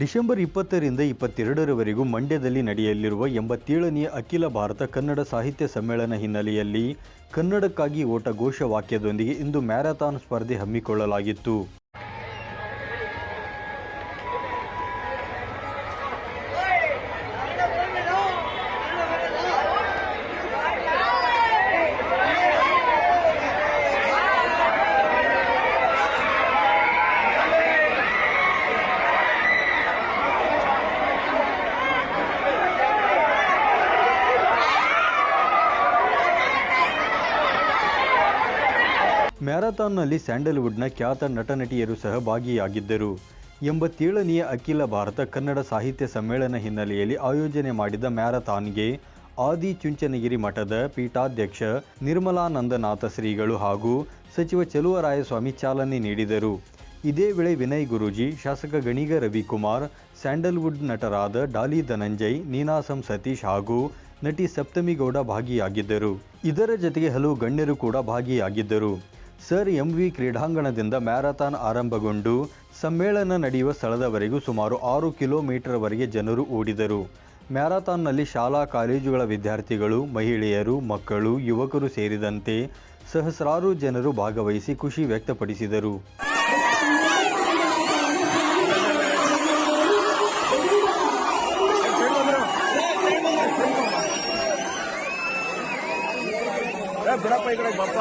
December ಇಪ್ಪತ್ತರಿಂದ ಇಪ್ಪತ್ತೆರಡರವರೆಗೂ ಮಂಡ್ಯದಲ್ಲಿ ನಡೆಯಲಿರುವ ಎಂಬತ್ತೇಳನೆಯ ಅಖಿಲ ಭಾರತ ಕನ್ನಡ ಸಾಹಿತ್ಯ ಸಮ್ಮೇಳನ ಹಿನ್ನೆಲೆಯಲ್ಲಿ ಕನ್ನಡಕ್ಕಾಗಿ ಓಟ ಘೋಷವಾಕ್ಯದೊಂದಿಗೆ ಇಂದು ಮ್ಯಾರಥಾನ್ ಸ್ಪರ್ಧೆ ಹಮ್ಮಿಕೊಳ್ಳಲಾಗಿತ್ತು. ಮ್ಯಾರಥಾನ್ನಲ್ಲಿ ಸ್ಯಾಂಡಲ್ವುಡ್ನ ಖ್ಯಾತ ನಟನಟಿಯರು ಸಹ ಭಾಗಿಯಾಗಿದ್ದರು. ಎಂಬತ್ತೇಳನೆಯ ಅಖಿಲ ಭಾರತ ಕನ್ನಡ ಸಾಹಿತ್ಯ ಸಮ್ಮೇಳನ ಹಿನ್ನೆಲೆಯಲ್ಲಿ ಆಯೋಜನೆ ಮಾಡಿದ ಮ್ಯಾರಥಾನ್ಗೆ ಆದಿ ಚುಂಚನಗಿರಿ ಮಠದ ಪೀಠಾಧ್ಯಕ್ಷ ನಿರ್ಮಲಾನಂದನಾಥ ಶ್ರೀಗಳು ಹಾಗೂ ಸಚಿವ ಚಲುವರಾಯಸ್ವಾಮಿ ಚಾಲನೆ ನೀಡಿದರು. ಇದೇ ವೇಳೆ ವಿನಯ್ ಗುರೂಜಿ, ಶಾಸಕ ಗಣಿಗ ರವಿಕುಮಾರ್, ಸ್ಯಾಂಡಲ್ವುಡ್ ನಟರಾದ ಡಾಲಿ ಧನಂಜಯ್, ನೀನಾಸಂ ಸತೀಶ್ ಹಾಗೂ ನಟಿ ಸಪ್ತಮಿಗೌಡ ಭಾಗಿಯಾಗಿದ್ದರು. ಇದರ ಜೊತೆಗೆ ಹಲವು ಗಣ್ಯರು ಕೂಡ ಭಾಗಿಯಾಗಿದ್ದರು. ಸರ್ ಎಂ ವಿ ಕ್ರೀಡಾಂಗಣದಿಂದ ಮ್ಯಾರಥಾನ್ ಆರಂಭಗೊಂಡು ಸಮ್ಮೇಳನ ನಡೆಯುವ ಸ್ಥಳದವರೆಗೂ ಸುಮಾರು ಆರು ಕಿಲೋಮೀಟರ್ವರೆಗೆ ಜನರು ಓಡಿದರು. ಮ್ಯಾರಥಾನ್ನಲ್ಲಿ ಶಾಲಾ, ಕಾಲೇಜುಗಳ ವಿದ್ಯಾರ್ಥಿಗಳು, ಮಹಿಳೆಯರು, ಮಕ್ಕಳು, ಯುವಕರು ಸೇರಿದಂತೆ ಸಹಸ್ರಾರು ಜನರು ಭಾಗವಹಿಸಿ ಖುಷಿ ವ್ಯಕ್ತಪಡಿಸಿದರು. ಬಿಡಪ್ಪ ಈ ಕಡೆ ಬಪ್ಪ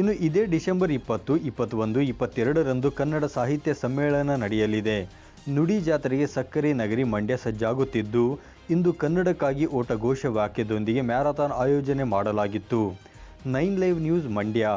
ಇನ್ನು ಇದೇ ಡಿಸೆಂಬರ್ ಇಪ್ಪತ್ತು, ಇಪ್ಪತ್ತೊಂದು, ಇಪ್ಪತ್ತೆರಡರಂದು ಕನ್ನಡ ಸಾಹಿತ್ಯ ಸಮ್ಮೇಳನ ನಡೆಯಲಿದೆ. ನುಡಿ ಜಾತ್ರೆಗೆ ಸಕ್ಕರೆ ನಗರಿ ಮಂಡ್ಯ ಸಜ್ಜಾಗುತ್ತಿದ್ದು, ಇಂದು ಕನ್ನಡಕ್ಕಾಗಿ ಓಟ ಘೋಷ ವಾಕ್ಯದೊಂದಿಗೆ ಮ್ಯಾರಥಾನ್ ಆಯೋಜನೆ ಮಾಡಲಾಗಿತ್ತು. Nine live news Mandya.